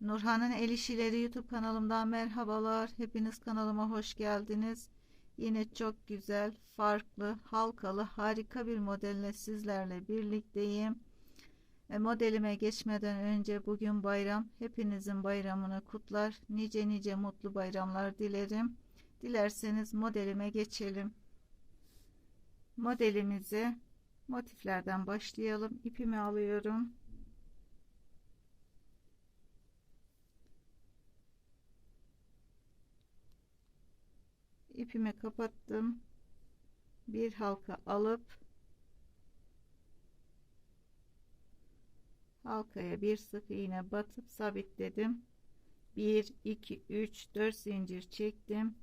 Nurhan'ın El İşileri YouTube kanalımdan merhabalar. Hepiniz kanalıma hoş geldiniz. Yine çok güzel, farklı, halkalı, harika bir modelle sizlerle birlikteyim. E, modelime geçmeden önce bugün bayram. Hepinizin bayramını kutlar. Nice nice mutlu bayramlar dilerim. Dilerseniz modelime geçelim. Modelimizi motiflerden başlayalım. İpimi alıyorum. İpimi kapattım. Bir halka alıp halkaya bir sık iğne batıp sabitledim. 1 2 3 4 zincir çektim.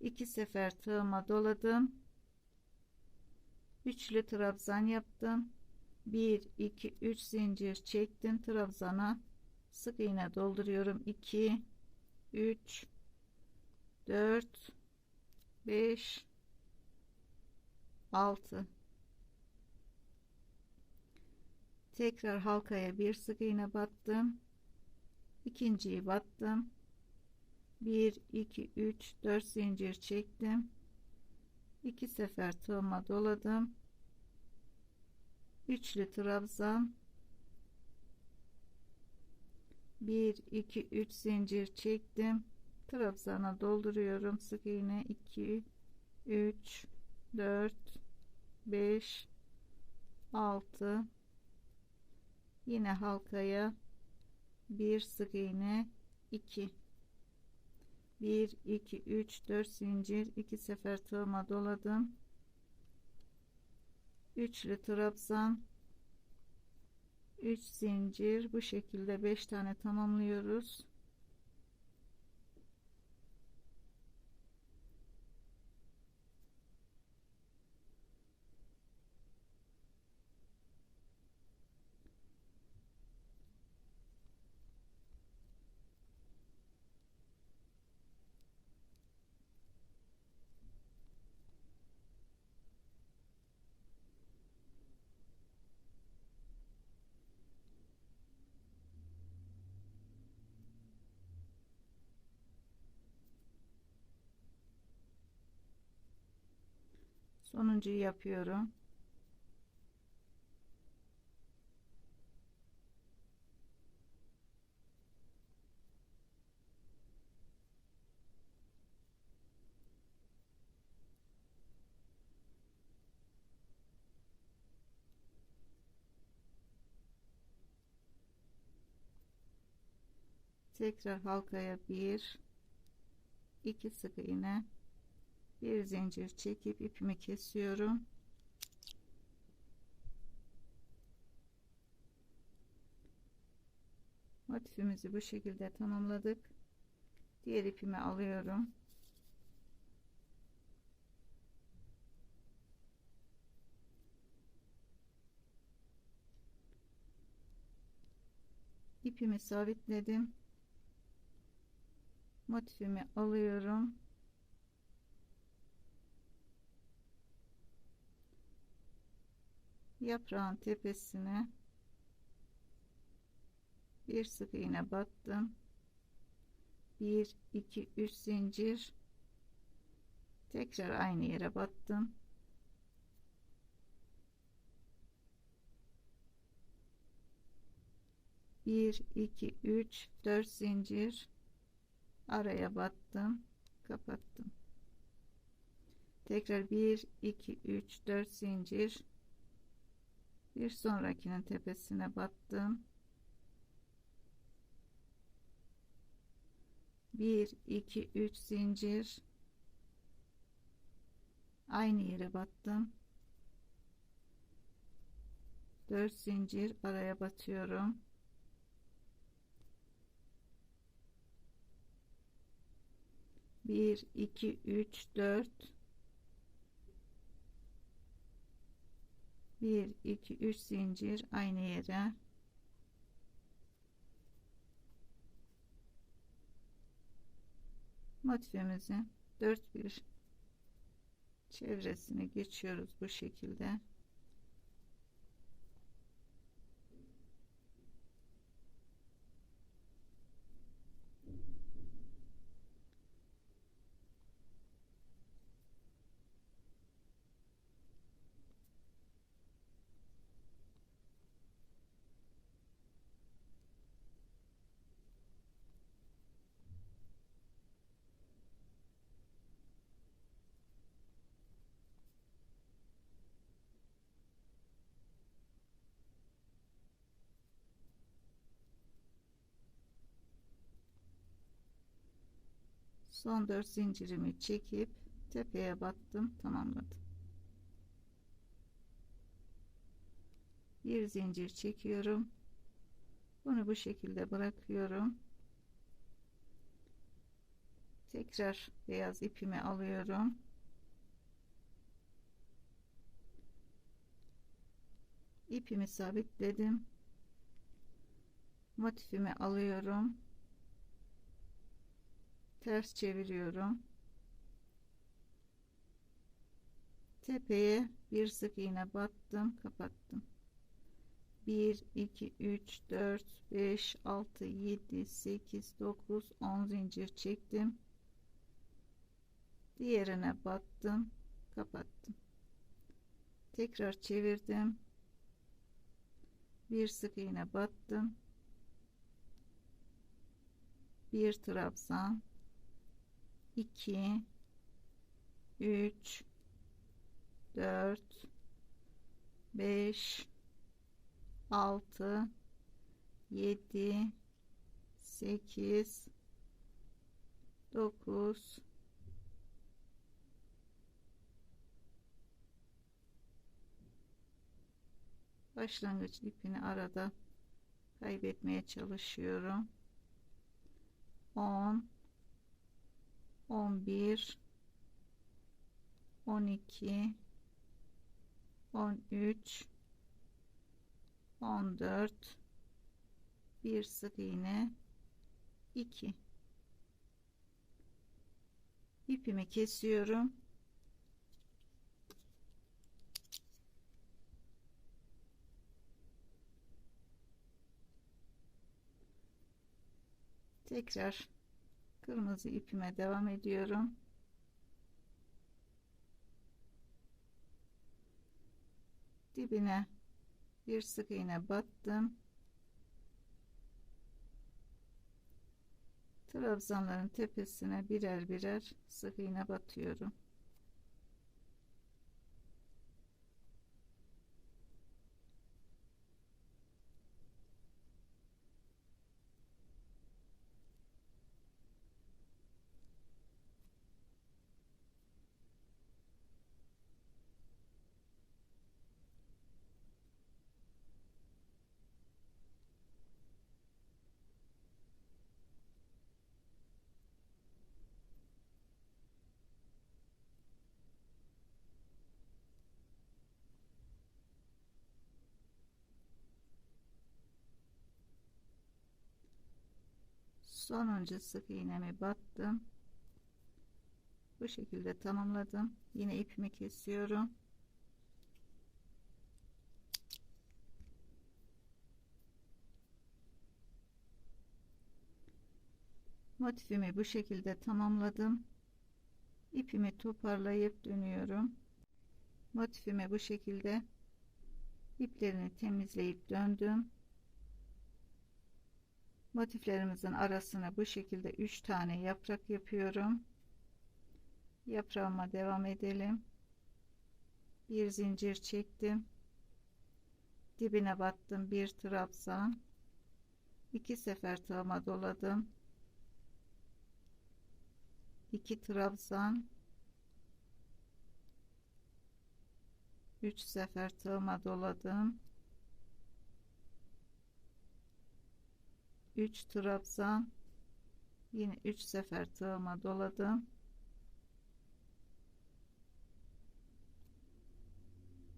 2 sefer tığıma doladım. Üçlü trabzan yaptım. 1 2 3 zincir çektim trabzana. Sık iğne dolduruyorum. 2 3 4 5 6 tekrar halkaya bir sık iğne battım. İkinciyi battım. 1 2 3 4 zincir çektim. İki sefer tığıma doladım. Üçlü trabzan. 1 2 3 zincir çektim trabzana dolduruyorum. Sık iğne. 2 3 4 5 6 yine halkaya bir sık iğne. 2 1 2 3 4 zincir. 2 sefer tığıma doladım. Üçlü trabzan 3 zincir. Bu şekilde 5 tane tamamlıyoruz sonuncuyu yapıyorum. Tekrar halkaya bir iki sık iğne bir zincir çekip ipimi kesiyorum. Motifimizi bu şekilde tamamladık. Diğer ipimi alıyorum. İpimi sabitledim. Motifimi alıyorum yaprağın tepesine bir sık iğne battım 1 2 3 zincir. Tekrar aynı yere battım bir iki üç dört zincir. Araya battım kapattım. Tekrar bir iki üç dört zincir bir sonrakinin tepesine battım. 1 2 3 zincir. Aynı yere battım. 4 zincir araya batıyorum. Bir iki üç dört 1 2 3 zincir aynı yere. Motifimizin dört bir çevresini geçiyoruz bu şekilde Son 4 zincirimi çekip tepeye battım, tamamladım. Bir zincir çekiyorum. Bunu bu şekilde bırakıyorum. Tekrar beyaz ipimi alıyorum. ipimi sabitledim. Motifimi alıyorum. Ters çeviriyorum. Tepeye bir sık iğne battım, kapattım. 1 2 3 4 5 6 7 8 9 10 zincir çektim. Diğerine battım kapattım. Tekrar çevirdim. Bir sık iğne battım bir trabzan 2 3 4 5 6 7 8 9 başlangıç ipini arada kaybetmeye çalışıyorum. 10 11 12 13 14 bir sık iğne 2 ipimi kesiyorum. Tekrar kırmızı ipime devam ediyorum. Dibine bir sık iğne battım. Trabzanların tepesine birer birer sık iğne batıyorum sonuncu sık iğnemi battım. Bu şekilde tamamladım. Yine ipimi kesiyorum. Motifimi bu şekilde tamamladım. İpimi toparlayıp dönüyorum. Motifimi bu şekilde iplerini temizleyip döndüm motiflerimizin arasına bu şekilde 3 tane yaprak yapıyorum. Yaprağıma devam edelim. Bir zincir çektim. Dibine battım bir trabzan iki sefer tığıma doladım. 2 trabzan 3 sefer tığıma doladım 3 trabzan. Yine 3 sefer tığıma doladım.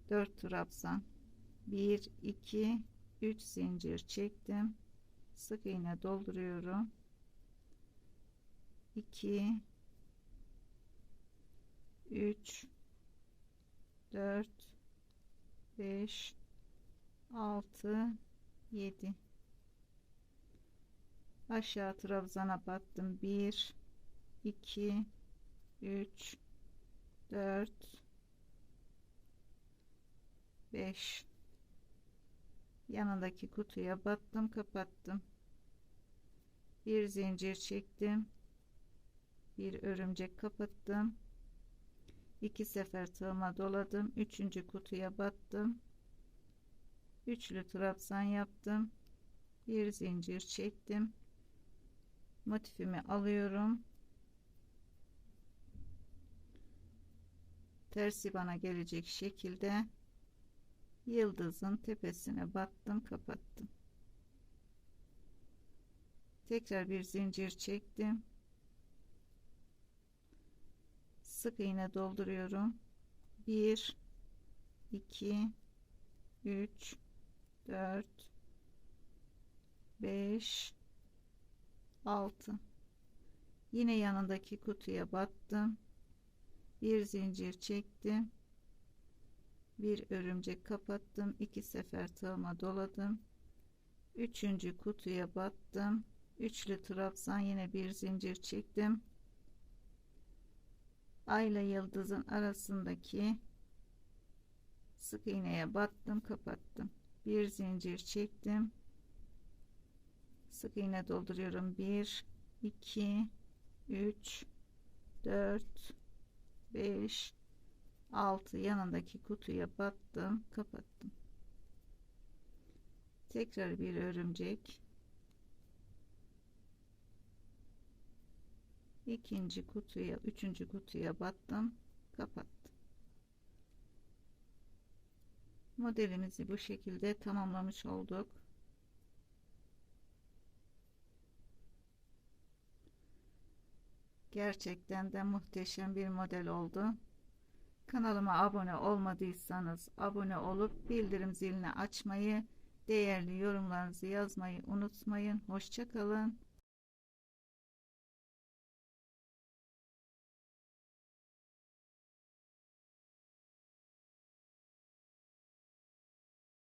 4 trabzan. 1 2 3 zincir çektim. Sık iğne dolduruyorum. 2 3 4 5 6 7 aşağı trabzana battım. 1 2 3 4 5 yanındaki kutuya battım kapattım. Bir zincir çektim. Bir örümcek kapattım. İki sefer tığıma doladım. Üçüncü kutuya battım. Üçlü trabzan yaptım. Bir zincir çektim motifimi alıyorum. Tersi bana gelecek şekilde yıldızın tepesine battım kapattım. Tekrar bir zincir çektim. Sık iğne dolduruyorum. 1 2 3 4 5 6 yine yanındaki kutuya battım bir zincir çektim. Bir örümcek kapattım. İki sefer tığıma doladım. Üçüncü kutuya battım üçlü trabzan yine bir zincir çektim. Ayla yıldızın arasındaki sık iğneye battım kapattım. Bir zincir çektim sık iğne dolduruyorum. 1 2 3 4 5 6 yanındaki kutuya battım kapattım. Tekrar bir örümcek. İkinci kutuya üçüncü kutuya battım kapattım. Modelimizi bu şekilde tamamlamış olduk gerçekten de muhteşem bir model oldu. Kanalıma abone olmadıysanız abone olup bildirim zilini açmayı değerli yorumlarınızı yazmayı unutmayın. Hoşçakalın